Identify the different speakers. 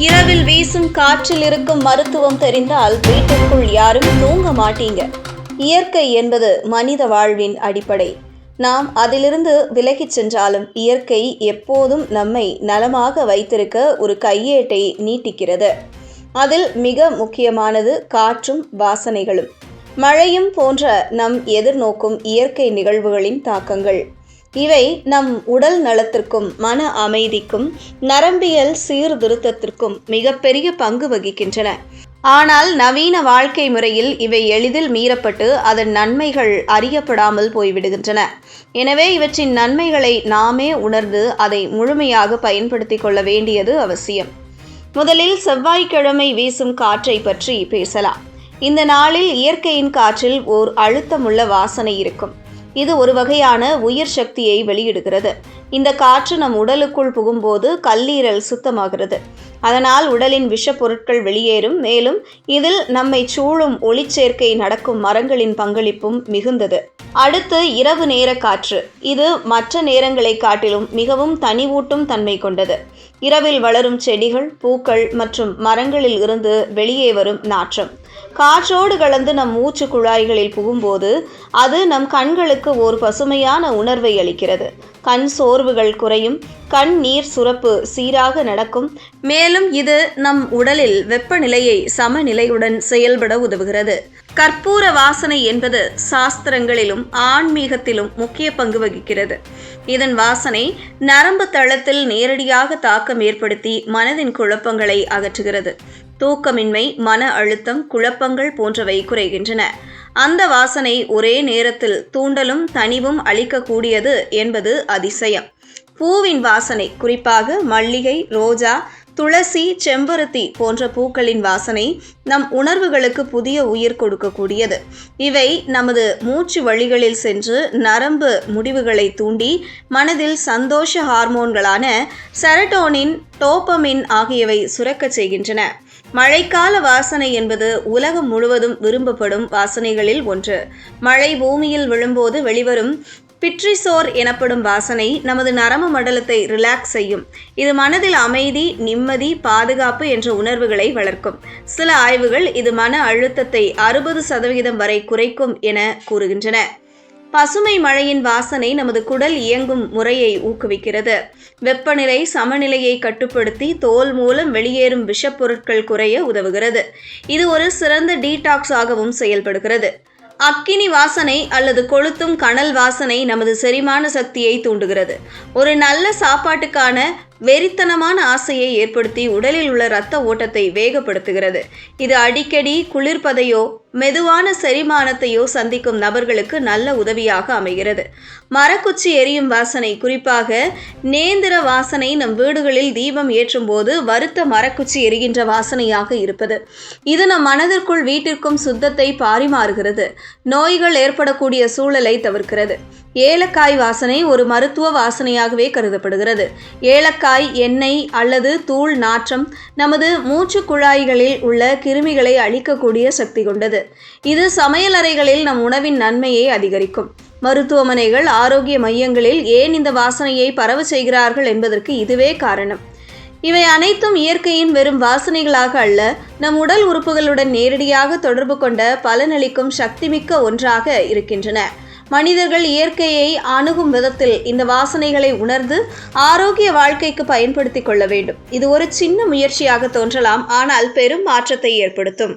Speaker 1: இரவில் வீசும் காற்றில் இருக்கும் மருத்துவம் தெரிந்தால் வீட்டிற்குள் யாரும் தூங்க மாட்டீங்க. இயற்கை என்பது மனித வாழ்வின் அடிப்படை. நாம் அதிலிருந்து விலகிச் சென்றாலும் இயற்கை எப்போதும் நம்மை நலமாக வைத்திருக்க ஒரு கையேட்டை நீட்டிக்கிறது. அதில் மிக முக்கியமானது காற்றும் வாசனைகளும். மழையும் போன்ற நம் எதிர்நோக்கும் இயற்கை நிகழ்வுகளின் தாக்கங்கள். இவை நம் உடல் நலத்திற்கும் மன அமைதிக்கும் நரம்பியல் சீர்திருத்தத்திற்கும் மிகப்பெரிய பங்கு வகிக்கின்றன. ஆனால் நவீன வாழ்க்கை முறையில் இவை எளிதில் மீறப்பட்டு அதன் நன்மைகள் அறியப்படாமல் போய்விடுகின்றன. எனவே இவற்றின் நன்மைகளை நாமே உணர்ந்து அதை முழுமையாக பயன்படுத்திக் கொள்ள வேண்டியது அவசியம். முதலில் செவ்வாய்க்கிழமை வீசும் காற்றை பற்றி பேசலாம். இந்த நாளில் இயற்கையின் காற்றில் ஓர் அழுத்தமுள்ள வாசனை இருக்கும். இது ஒரு வகையான உயிர் சக்தியை வெளியிடுகிறது. இந்த காற்று நம் உடலுக்குள் புகும்போது கல்லீரல் சுத்தமாகிறது. அதனால் உடலின் விஷப்பொருட்கள் வெளியேறும். மேலும் இதில் நம்மை சூழும் ஒளிச்சேர்க்கை நடக்கும் மரங்களின் பங்களிப்பும் மிகுந்தது. அடுத்து இரவு நேர காற்று. இது மற்ற நேரங்களை காட்டிலும் மிகவும் தனிவூட்டும் தன்மை கொண்டது. இரவில் வளரும் செடிகள் பூக்கள் மற்றும் மரங்களில் இருந்து வெளியே வரும் நாற்றம். காற்றோடு கலந்து நம் மூச்சு குழாய்களில் புகும்போது அது நம் கண்களுக்கு ஒரு பசுமையான உணர்வை அளிக்கிறது. கண் சோர்வுகள் குறையும் கண் நீர் சுரப்பு சீராக நடக்கும். மேலும் இது நம் உடலில் வெப்பநிலையை சமநிலையுடன் செயல்பட உதவுகிறது. கற்பூர வாசனை என்பது சாஸ்திரங்களிலும் ஆன்மீகத்திலும் முக்கிய பங்கு வகிக்கிறது. இதன் வாசனை நரம்பு தளத்தில் நேரடியாக தாக்கம் ஏற்படுத்தி மனதின் குழப்பங்களை அகற்றுகிறது. தூக்கமின்மை மன அழுத்தம் குழப்பங்கள் போன்றவை குறைகின்றன. அந்த வாசனை ஒரே நேரத்தில் தூண்டலும் தனிவும் அளிக்கக்கூடியது என்பது அதிசயம். பூவின் வாசனை குறிப்பாக மல்லிகை ரோஜா துளசி செம்பருத்தி போன்ற பூக்களின் வாசனை நம் உணர்வுகளுக்கு புதிய உயிர் கொடுக்கக்கூடியது. இவை நமது மூச்சு வழிகளில் சென்று நரம்பு முடிவுகளை தூண்டி மனதில் சந்தோஷ ஹார்மோன்களான செரட்டோனின் டோப்பமின் ஆகியவை சுரக்கச் செய்கின்றன. மழைக்கால வாசனை என்பது உலகம் முழுவதும் விரும்பப்படும் வாசனைகளில் ஒன்று. மழை பூமியில் விழும்போது வெளிவரும் பிட்ரிசோர் எனப்படும் வாசனை நமது நரம்பு மண்டலத்தை ரிலாக்ஸ் செய்யும். இது மனதில் அமைதி நிம்மதி பாதுகாப்பு என்ற உணர்வுகளை வளர்க்கும். சில ஆய்வுகள் இது மன அழுத்தத்தை அறுபது சதவிகிதம் வரை குறைக்கும் என கூறுகின்றன. பசுமை மழையின் வாசனை நமது குடல் இயங்கும் முறையை ஊக்குவிக்கிறது. வெப்பநிலை சமநிலையை கட்டுப்படுத்தி தோல் மூலம் வெளியேறும் விஷப்பொருட்கள் குறைய உதவுகிறது. இது ஒரு சிறந்த டீடாக்ஸ் ஆகவும் செயல்படுகிறது. அக்கினி வாசனை அல்லது கொளுத்தும் கனல் வாசனை நமது செரிமான சக்தியை தூண்டுகிறது. ஒரு நல்ல சாப்பாட்டுக்கான வெறித்தனமான ஆசையை ஏற்படுத்தி உடலில் உள்ள இரத்த ஓட்டத்தை வேகப்படுத்துகிறது. இது அடிக்கடி குளிர்ப்பதையோ மெதுவான செரிமானத்தையோ சந்திக்கும் நபர்களுக்கு நல்ல உதவியாக அமைகிறது. மரக்குச்சி எரியும் வாசனை குறிப்பாக நேந்திர வாசனை நம் வீடுகளில் தீபம் ஏற்றும் போது வருத்த மரக்குச்சி எரிகின்ற வாசனையாக இருப்பது. இது நம் மனதிற்குள் வீட்டிற்கும் சுத்தத்தை பாரிமாறுகிறது. நோய்கள் ஏற்படக்கூடிய சூழலை தவிர்க்கிறது. ஏலக்காய் வாசனை ஒரு மருத்துவ வாசனையாகவே கருதப்படுகிறது. ஏலக்காய் எண்ணெய் அல்லது தூள் நாற்றம் நமது மூச்சு குழாய்களில் உள்ள கிருமிகளை அழிக்கக்கூடிய சக்தி கொண்டது. இது சமையலறைகளில் நம் உணவின் நன்மையை அதிகரிக்கும். மருத்துவமனைகள் ஆரோக்கிய மையங்களில் ஏன் இந்த வாசனையை பரவ செய்கிறார்கள் என்பதற்கு இதுவே காரணம். இவை அனைத்தும் இயற்கையின் வெறும் வாசனைகளாக அல்ல நம் உடல் உறுப்புகளுடன் நேரடியாக தொடர்பு கொண்ட பலனளிக்கும் சக்திமிக்க ஒன்றாக இருக்கின்றன. மனிதர்கள் இயற்கையை அணுகும் விதத்தில் இந்த வாசனைகளை உணர்ந்து ஆரோக்கிய வாழ்க்கைக்கு பயன்படுத்திக் கொள்ள வேண்டும். இது ஒரு சின்ன முயற்சியாக தோன்றலாம் ஆனால் பெரும் மாற்றத்தை ஏற்படுத்தும்.